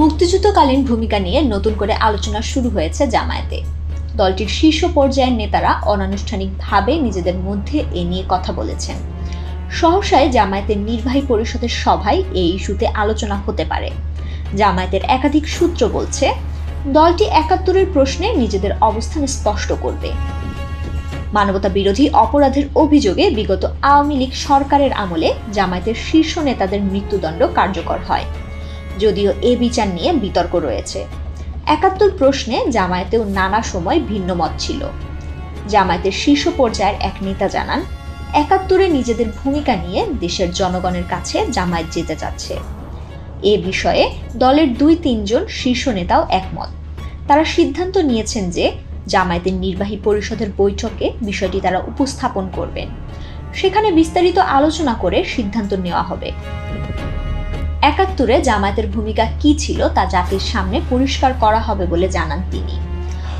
মুক্তিযুদ্ধকালীন ভূমিকা নিয়ে নতুন করে আলোচনা শুরু হয়েছে জামায়াতে। দলটির শীর্ষ পর্যায়ের নেতারা অনানুষ্ঠানিকভাবে নিজেদের মধ্যে এ নিয়ে কথা বলেছেন। সহসায় জামায়াতের নির্বাহী পরিষদের সভায় এই ইস্যুতে আলোচনা হতে পারে। জামায়াতের একাধিক সূত্র বলছে, দলটি একাত্তরের প্রশ্নে নিজেদের অবস্থান স্পষ্ট করবে। মানবতা বিরোধী অপরাধের অভিযোগে বিগত আওয়ামী লীগ সরকারের আমলে জামায়াতের শীর্ষ নেতাদের মৃত্যুদণ্ড কার্যকর হয়। যদিও এ বিচার নিয়ে বিতর্ক রয়েছে। একাত্তর প্রশ্নে জামায়াতেও নানা সময় ভিন্ন মত ছিল। জামায়াতের শীর্ষ পর্যায়ের এক নেতা জানান, একাত্তরে নিজেদের ভূমিকা নিয়ে দেশের জনগণের কাছে জামায়াত যেতে চাচ্ছে। এ বিষয়ে দলের দুই তিনজন শীর্ষ নেতাও একমত। তারা সিদ্ধান্ত নিয়েছেন যে জামায়াতের নির্বাহী পরিষদের বৈঠকে বিষয়টি তারা উপস্থাপন করবেন। সেখানে বিস্তারিত আলোচনা করে সিদ্ধান্ত নেওয়া হবে। একাত্তরে জামায়াতের ভূমিকা কি ছিল তা জাতির সামনে পরিষ্কার করা হবে বলে জানান তিনি।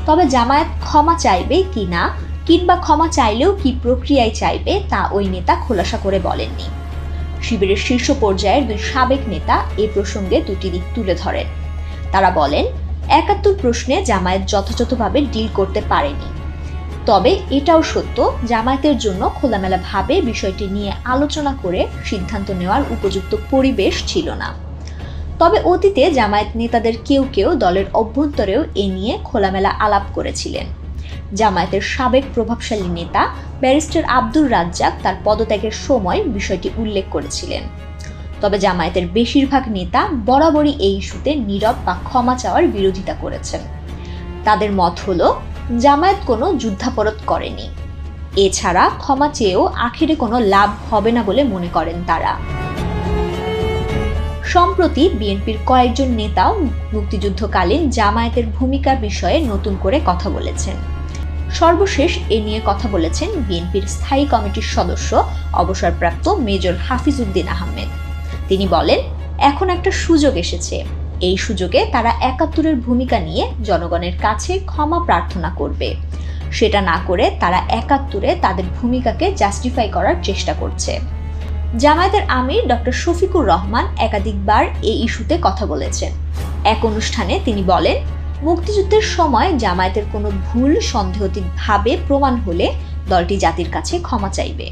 তবে জামায়াত ক্ষমা চাইবে কি না, কিংবা ক্ষমা চাইলেও কি প্রক্রিয়ায় চাইবে, তা ওই নেতা খোলাসা করে বলেননি। শিবিরের শীর্ষ পর্যায়ের দুই সাবেক নেতা এ প্রসঙ্গে দুটি দিক তুলে ধরেন। তারা বলেন, একাত্তর প্রশ্নে জামায়াত যথাযথভাবে ডিল করতে পারেনি। তবে এটাও সত্য, জামায়াতের জন্য খোলামেলাভাবে বিষয়টি নিয়ে আলোচনা করে সিদ্ধান্ত নেওয়ার উপযুক্ত পরিবেশ ছিল না। তবে অতীতে জামায়াত নেতাদের কেউ কেউ দলের অভ্যন্তরেও এ নিয়ে খোলামেলা আলাপ করেছিলেন। জামায়াতের সাবেক প্রভাবশালী নেতা ব্যারিস্টার আব্দুর রাজ্জাক তার পদত্যাগের সময় বিষয়টি উল্লেখ করেছিলেন। তবে জামায়াতের বেশিরভাগ নেতা বরাবরই এই ইস্যুতে নীরব বা ক্ষমা চাওয়ার বিরোধিতা করেছেন। তাদের মত হলো জামায়াত কোনো যুদ্ধাপরাধ করেনি। এছাড়া ক্ষমা চেয়েও আখেরে কোনো লাভ হবে না বলে মনে করেন তারা। সম্প্রতি বিএনপির কয়েকজন নেতাও মুক্তিযুদ্ধকালীন জামায়াতের ভূমিকা বিষয়ে নতুন করে কথা বলেছেন। সর্বশেষ এ নিয়ে কথা বলেছেন বিএনপির স্থায়ী কমিটির সদস্য, অবসরপ্রাপ্ত মেজর হাফিজউদ্দিন আহমেদ। তিনি বলেন, এখন একটা সুযোগ এসেছে। এই সুযোগে তারা একাত্তরের ভূমিকা নিয়ে জনগণের কাছে ক্ষমা প্রার্থনা করবে। সেটা না করে তারা একাত্তরে তাদের ভূমিকাকে জাস্টিফাই করার চেষ্টা করছে। জামায়াতের আমির ডক্টর শফিকুর রহমান একাধিকবার এই ইস্যুতে কথা বলেছেন। এক অনুষ্ঠানে তিনি বলেন, মুক্তিযুদ্ধের সময় জামায়াতের কোনো ভুল সন্দেহতীতভাবে প্রমাণ হলে দলটি জাতির কাছে ক্ষমা চাইবে।